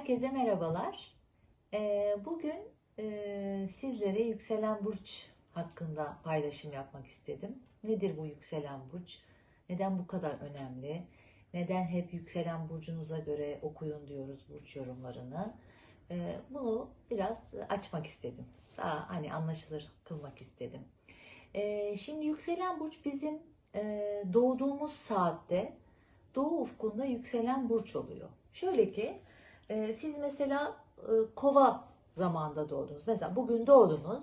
Herkese merhabalar. Ee, Bugün e, sizlere yükselen burç hakkında paylaşım yapmak istedim. Nedir bu yükselen burç? Neden bu kadar önemli? Neden hep yükselen burcunuza göre okuyun diyoruz burç yorumlarını? Ee, Bunu biraz açmak istedim. Daha hani anlaşılır kılmak istedim. Ee, Şimdi yükselen burç bizim e, doğduğumuz saatte doğu ufkunda yükselen burç oluyor. Şöyle ki e, siz mesela e, kova zamanda doğdunuz. Mesela bugün doğdunuz.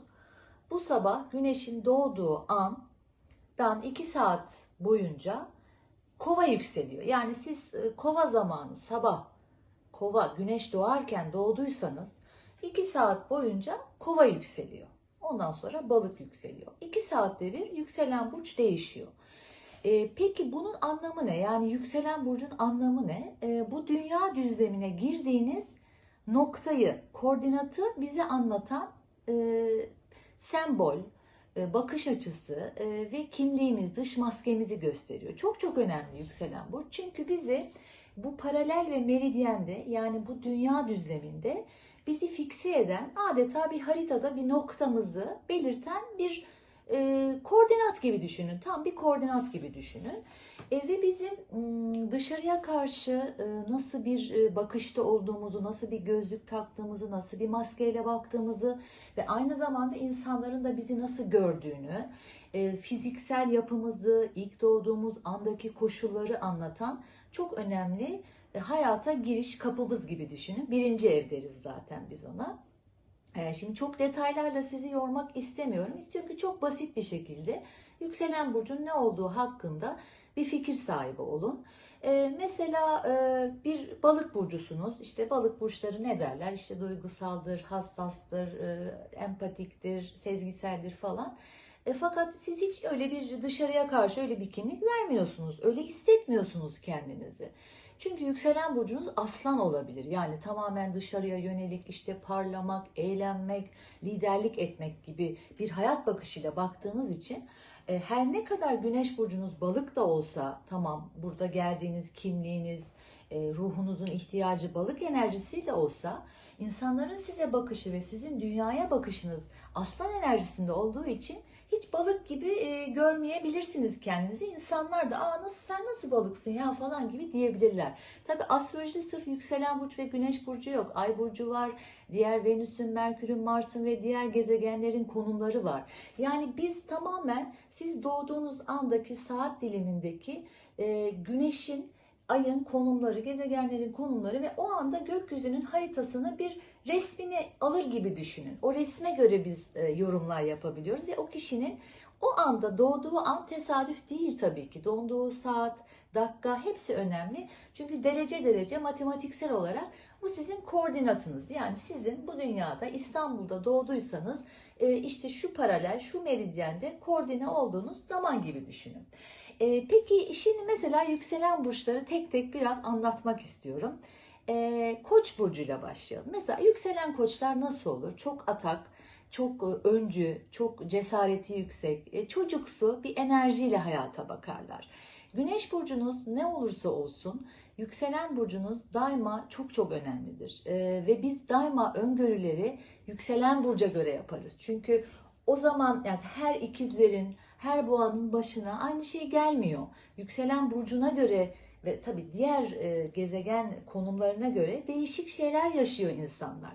Bu sabah güneşin doğduğu andan 2 saat boyunca kova yükseliyor. Yani siz e, kova zamanı sabah kova güneş doğarken doğduysanız 2 saat boyunca kova yükseliyor. Ondan sonra balık yükseliyor. 2 saatte bir yükselen burç değişiyor. E, peki bunun anlamı ne? Yani yükselen burcun anlamı ne? E, bu dünya düzlemine girdiğiniz noktayı, koordinatı bize anlatan e, sembol, e, bakış açısı e, ve kimliğimiz, dış maskemizi gösteriyor. Çok çok önemli yükselen burç. Çünkü bizi bu paralel ve meridyende yani bu dünya düzleminde bizi fikse eden adeta bir haritada bir noktamızı belirten bir e, koordinat gibi düşünün. Tam bir koordinat gibi düşünün. E, ve bizim m, dışarıya karşı e, nasıl bir e, bakışta olduğumuzu, nasıl bir gözlük taktığımızı, nasıl bir maskeyle baktığımızı ve aynı zamanda insanların da bizi nasıl gördüğünü, e, fiziksel yapımızı, ilk doğduğumuz andaki koşulları anlatan çok önemli e, hayata giriş kapımız gibi düşünün. Birinci ev deriz zaten biz ona. Ee, Şimdi çok detaylarla sizi yormak istemiyorum. Ki çok basit bir şekilde yükselen burcun ne olduğu hakkında bir fikir sahibi olun. Ee, mesela e, bir balık burcusunuz. İşte balık burçları ne derler? İşte duygusaldır, hassastır, e, empatiktir, sezgiseldir falan. E, fakat siz hiç öyle bir dışarıya karşı öyle bir kimlik vermiyorsunuz. Öyle hissetmiyorsunuz kendinizi. Çünkü yükselen burcunuz aslan olabilir. Yani tamamen dışarıya yönelik işte parlamak, eğlenmek, liderlik etmek gibi bir hayat bakışıyla baktığınız için e, her ne kadar güneş burcunuz balık da olsa tamam burada geldiğiniz kimliğiniz, e, ruhunuzun ihtiyacı balık enerjisiyle olsa insanların size bakışı ve sizin dünyaya bakışınız aslan enerjisinde olduğu için hiç balık gibi e, görmeyebilirsiniz kendinizi. İnsanlar da aa nasıl sen nasıl balıksın ya falan gibi diyebilirler. Tabi astrolojide sırf yükselen burç ve güneş burcu yok. Ay burcu var, diğer Venüs'ün, Merkür'ün, Mars'ın ve diğer gezegenlerin konumları var. Yani biz tamamen siz doğduğunuz andaki saat dilimindeki e, güneşin ayın konumları, gezegenlerin konumları ve o anda gökyüzünün haritasını bir resmini alır gibi düşünün. O resme göre biz e, yorumlar yapabiliyoruz ve o kişinin o anda doğduğu an tesadüf değil tabii ki. Doğduğu saat, dakika hepsi önemli. Çünkü derece derece matematiksel olarak bu sizin koordinatınız. Yani sizin bu dünyada İstanbul'da doğduysanız e, işte şu paralel, şu meridyende koordine olduğunuz zaman gibi düşünün. E, peki şimdi mesela yükselen burçları tek tek biraz anlatmak istiyorum. E, Koç burcuyla başlayalım. Mesela yükselen koçlar nasıl olur? Çok atak, çok e, öncü, çok cesareti yüksek, e, çocuksu bir enerjiyle hayata bakarlar. Güneş burcunuz ne olursa olsun yükselen burcunuz daima çok çok önemlidir. E, ve biz daima öngörüleri yükselen burca göre yaparız. Çünkü o zaman yani her ikizlerin, her boğanın başına aynı şey gelmiyor. Yükselen burcuna göre ve tabii diğer e, gezegen konumlarına göre değişik şeyler yaşıyor insanlar.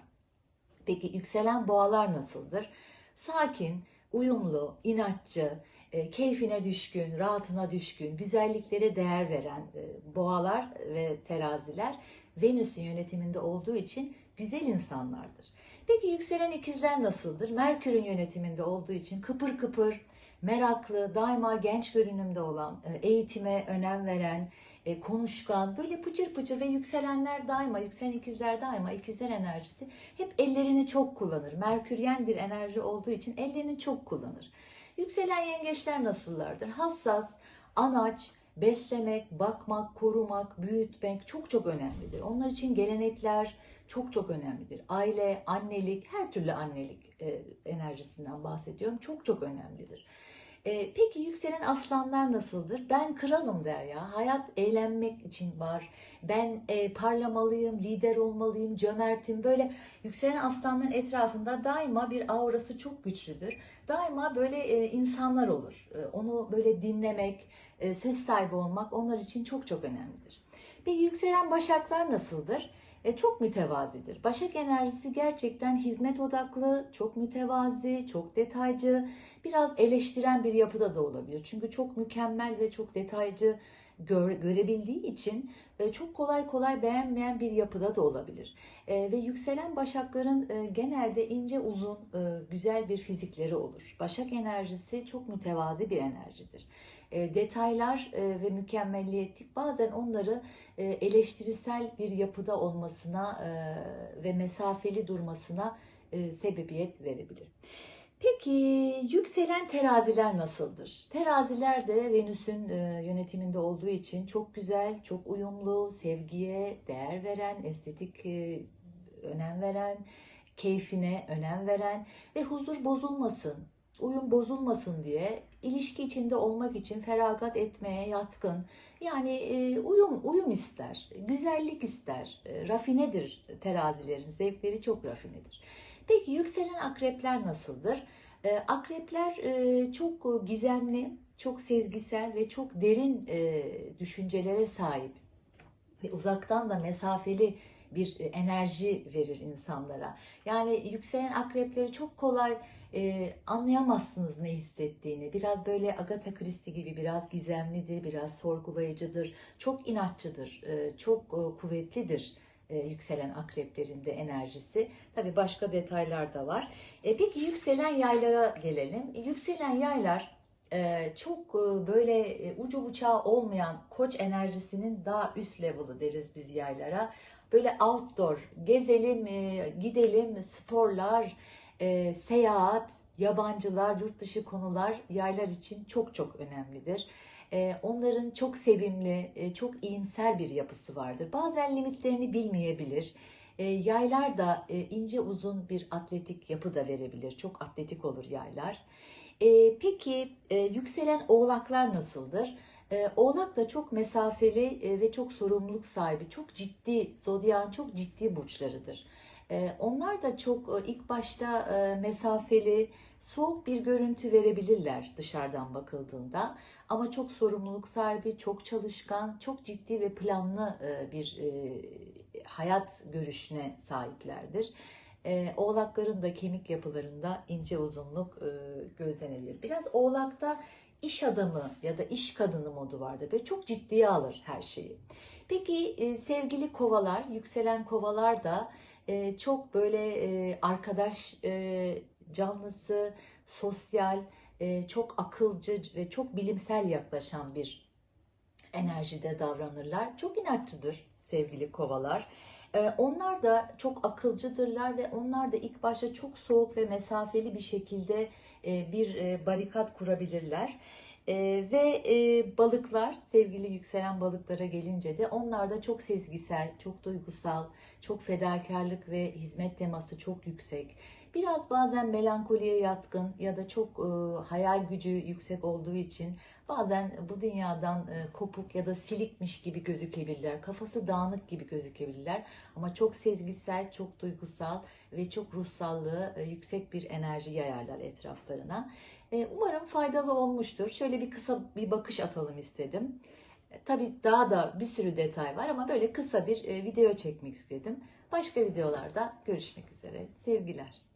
Peki yükselen boğalar nasıldır? Sakin, uyumlu, inatçı, e, keyfine düşkün, rahatına düşkün, güzelliklere değer veren e, boğalar ve teraziler Venüs'ün yönetiminde olduğu için güzel insanlardır. Peki yükselen ikizler nasıldır? Merkür'ün yönetiminde olduğu için kıpır kıpır, meraklı, daima genç görünümde olan, e, eğitime önem veren, e, konuşkan, böyle pıçır pıçır ve yükselenler daima, yükselen ikizler daima, ikizler enerjisi hep ellerini çok kullanır. Merküryen bir enerji olduğu için ellerini çok kullanır. Yükselen yengeçler nasıllardır? Hassas, anaç, beslemek, bakmak, korumak, büyütmek çok çok önemlidir. Onlar için gelenekler çok çok önemlidir. Aile, annelik, her türlü annelik e, enerjisinden bahsediyorum. Çok çok önemlidir. E, peki yükselen aslanlar nasıldır? Ben kralım der ya. Hayat eğlenmek için var. Ben e, parlamalıyım, lider olmalıyım, cömertim. Böyle yükselen aslanların etrafında daima bir aurası çok güçlüdür. Daima böyle e, insanlar olur. E, onu böyle dinlemek, e, söz sahibi olmak onlar için çok çok önemlidir. Peki yükselen başaklar nasıldır? E, çok mütevazidir. Başak enerjisi gerçekten hizmet odaklı, çok mütevazi, çok detaycı, biraz eleştiren bir yapıda da olabilir. Çünkü çok mükemmel ve çok detaycı gör, görebildiği için e, çok kolay kolay beğenmeyen bir yapıda da olabilir. E, ve yükselen başakların e, genelde ince uzun güzel bir fizikleri olur. Başak enerjisi çok mütevazi bir enerjidir. Detaylar ve mükemmelliyetlik bazen onları e, eleştirisel bir yapıda olmasına ve mesafeli durmasına sebebiyet verebilir. Peki yükselen teraziler nasıldır? Teraziler de Venüs'ün e, yönetiminde olduğu için çok güzel, çok uyumlu, sevgiye değer veren, estetik e, önem veren, keyfine önem veren ve huzur bozulmasın, uyum bozulmasın diye ilişki içinde olmak için feragat etmeye yatkın. Yani e, uyum uyum ister, güzellik ister, rafinedir terazilerin zevkleri çok rafinedir. Peki yükselen akrepler nasıldır? E, akrepler e, çok gizemli, çok sezgisel ve çok derin e, düşüncelere sahip ve uzaktan da mesafeli bir e, enerji verir insanlara. Yani yükselen akrepleri çok kolay e, anlayamazsınız ne hissettiğini. Biraz böyle Agatha Christie gibi biraz gizemlidir, biraz sorgulayıcıdır, çok inatçıdır, e, çok e, kuvvetlidir e, yükselen akreplerin de enerjisi. Tabii başka detaylar da var. E, peki yükselen yaylara gelelim. Yükselen yaylar e, çok e, böyle ucu bucağı olmayan koç enerjisinin daha üst level'ı deriz biz yaylara. Böyle outdoor, gezelim, gidelim, sporlar, seyahat, yabancılar, yurt dışı konular yaylar için çok çok önemlidir. E, onların çok sevimli, e, çok iyimser bir yapısı vardır. Bazen limitlerini bilmeyebilir. E, yaylar da e, ince uzun bir atletik yapı da verebilir. Çok atletik olur yaylar. E, peki e, yükselen oğlaklar nasıldır? Oğlak da çok mesafeli ve çok sorumluluk sahibi, çok ciddi, zodyan çok ciddi burçlarıdır. Onlar da çok ilk başta mesafeli, soğuk bir görüntü verebilirler dışarıdan bakıldığında. Ama çok sorumluluk sahibi, çok çalışkan, çok ciddi ve planlı e, bir e, hayat görüşüne sahiplerdir. E, oğlakların da kemik yapılarında ince uzunluk e, gözlenebilir. Biraz oğlakta iş adamı ya da iş kadını modu vardır. Böyle çok ciddiye alır her şeyi. Peki sevgili kovalar, yükselen kovalar da çok böyle arkadaş e, canlısı, sosyal, e, çok akılcı ve çok bilimsel yaklaşan bir enerjide davranırlar. Çok inatçıdır sevgili kovalar. E, onlar da çok akılcıdırlar ve onlar da ilk başta çok soğuk ve mesafeli bir şekilde e, bir barikat kurabilirler. E, ve e, balıklar, sevgili yükselen balıklara gelince de onlar da çok sezgisel, çok duygusal, çok fedakarlık ve hizmet teması çok yüksek. Biraz bazen melankoliye yatkın ya da çok e, hayal gücü yüksek olduğu için bazen bu dünyadan e, kopuk ya da silikmiş gibi gözükebilirler. Kafası dağınık gibi gözükebilirler. Ama çok sezgisel, çok duygusal ve çok ruhsallığı e, yüksek bir enerji yayarlar etraflarına. E, umarım faydalı olmuştur. Şöyle bir kısa bir bakış atalım istedim. Tabii daha da bir sürü detay var ama böyle kısa bir video çekmek istedim. Başka videolarda görüşmek üzere. Sevgiler.